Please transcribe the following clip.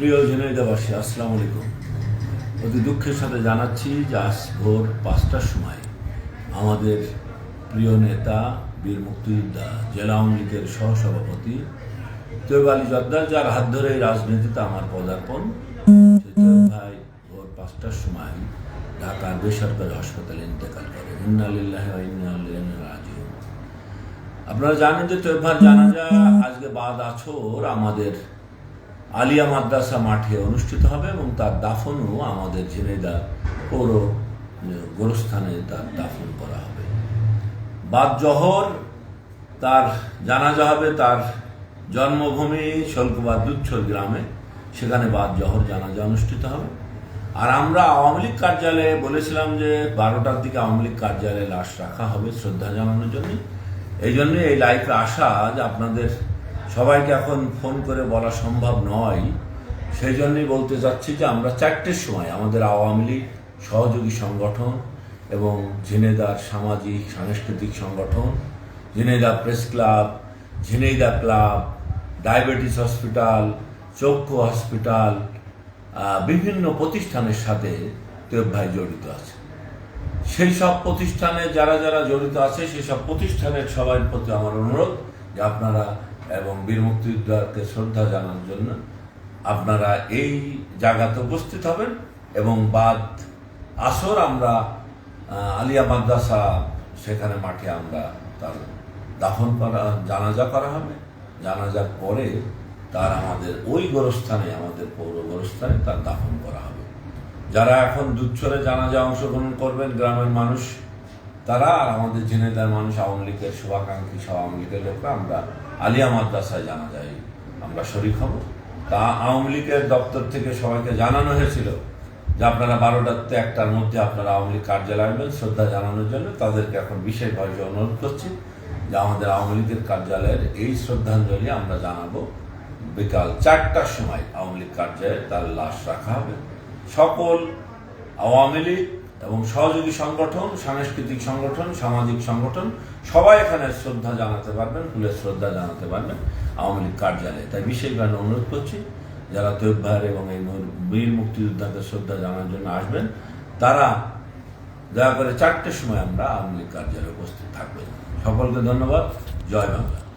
প্রিয় ঝিনাইদাবাসী আসসালামু আলাইকুম। অতি দুঃখের সাথে জানাচ্ছি যে আজ ভোর পাঁচটার সময় আমাদের প্রিয় নেতা, বীর মুক্তিযোদ্ধা, জেলা আওয়ামী লীগের সহসভাপতি তৈব আলী জর্দার যার হাত ধরে রাজনীতিতে আমার পদার্পণ। ভাই ভোর পাঁচটার সময় ঢাকার বেসরকারি হাসপাতালে ইন্তেকাল করেন ইন্নালিল্লাহ রাজিউন। আপনারা জানেন যে তৈব ভাই জানা জানাজা আজকে বাদ আছর আমাদের আলিয়া মাদ্রাসা মাঠে অনুষ্ঠিত হবে এবং তার দাফনও আমাদের ঝিনাইদা পৌর গোরস্থানে তার দাফন করা হবে। বাদ জহর, তার জানাজা হবে তার জন্মভূমি শল্কবাদ দুচ্ছর গ্রামে। সেখানে বাদ জহর জানাজা অনুষ্ঠিত হবে। আর আমরা আওয়ামী লীগ কার্যালয়ে বলেছিলাম যে বারোটার দিকে আওয়ামী লীগ কার্যালয়ে লাশ রাখা হবে শ্রদ্ধা জানানোর জন্য। এই জন্য এই লাইফে আসা যে আপনাদের সবাইকে এখন ফোন করে বলা সম্ভব নয়। সেই জন্যই বলতে যাচ্ছি যে আমরা চারটের সময় আমাদের আওয়ামী লীগ সহযোগী সংগঠন এবং ঝিনেদার সামাজিক সাংস্কৃতিক সংগঠন Jhenaidah press club Jhenaidah club, diabetes hospital, চক্ষু হসপিটাল বিভিন্ন প্রতিষ্ঠানের সাথে তেব ভাই জড়িত আছে। সেই সব প্রতিষ্ঠানে যারা যারা জড়িত আছে, সেই সব প্রতিষ্ঠানের সবার প্রতি আমার অনুরোধ যে আপনারা এবং বীর মুক্তিযোদ্ধাকে শ্রদ্ধা জানার জন্য আপনারা এই জায়গাতে উপস্থিত হবেন এবং বাদ আসর আমরা আলিয়া মাদ্রাসা, সেখানে মাঠে আমরা তার দাফন করা, জানাজা করা হবে। জানাজার পরে তার আমাদের ওই গোরস্থানে, আমাদের পৌর গোরস্থানে তার দাফন করা হবে। যারা এখন দুচ্ছরে জানাজা অংশগ্রহণ করবেন গ্রামের মানুষ, তারা আর আমাদের ঝিনাইদার মানুষ, আওয়ামী লীগের শুভাকাঙ্ক্ষী আওয়ামী লীগের লোকরা আমরা আলিয়া মাদ্রাসায় জানা যায়, আমরা শরিক হব। তা আওয়ামী লীগের দপ্তর থেকে সবাইকে জানানো হয়েছিল যে আপনারা বারোটাতে একটার মধ্যে আপনারা আওয়ামী লীগ কার্যালয় আসবেন, শ্রদ্ধা জানানোর জন্য। তাদেরকে এখন বিশেষভাবে অনুরোধ করছি যে আমাদের আওয়ামী লীগের কার্যালয়ের এই শ্রদ্ধাঞ্জলি আমরা জানাব বিকাল চারটার সময়। আওয়ামী লীগ কার্যালয়ে তার লাশ রাখা হবে। সকল আওয়ামী লীগ এবং সহযোগী সংগঠন, সাংস্কৃতিক সংগঠন, সামাজিক সংগঠন, সবাই এখানে শ্রদ্ধা জানাতে পারবেন, ফুলের শ্রদ্ধা জানাতে পারবেন, আওয়ামী লীগ কার্যালয়ে। তাই বিশেষভাবে অনুরোধ করছি, যারা তৈব ভাইয়ের এবং এই বীর মুক্তিযোদ্ধাকে শ্রদ্ধা জানার জন্য আসবেন, তারা দয়া করে চারটের সময় আমরা আওয়ামী লীগ কার্যালয়ে উপস্থিত থাকবেন। সকলকে ধন্যবাদ। জয় বাংলা।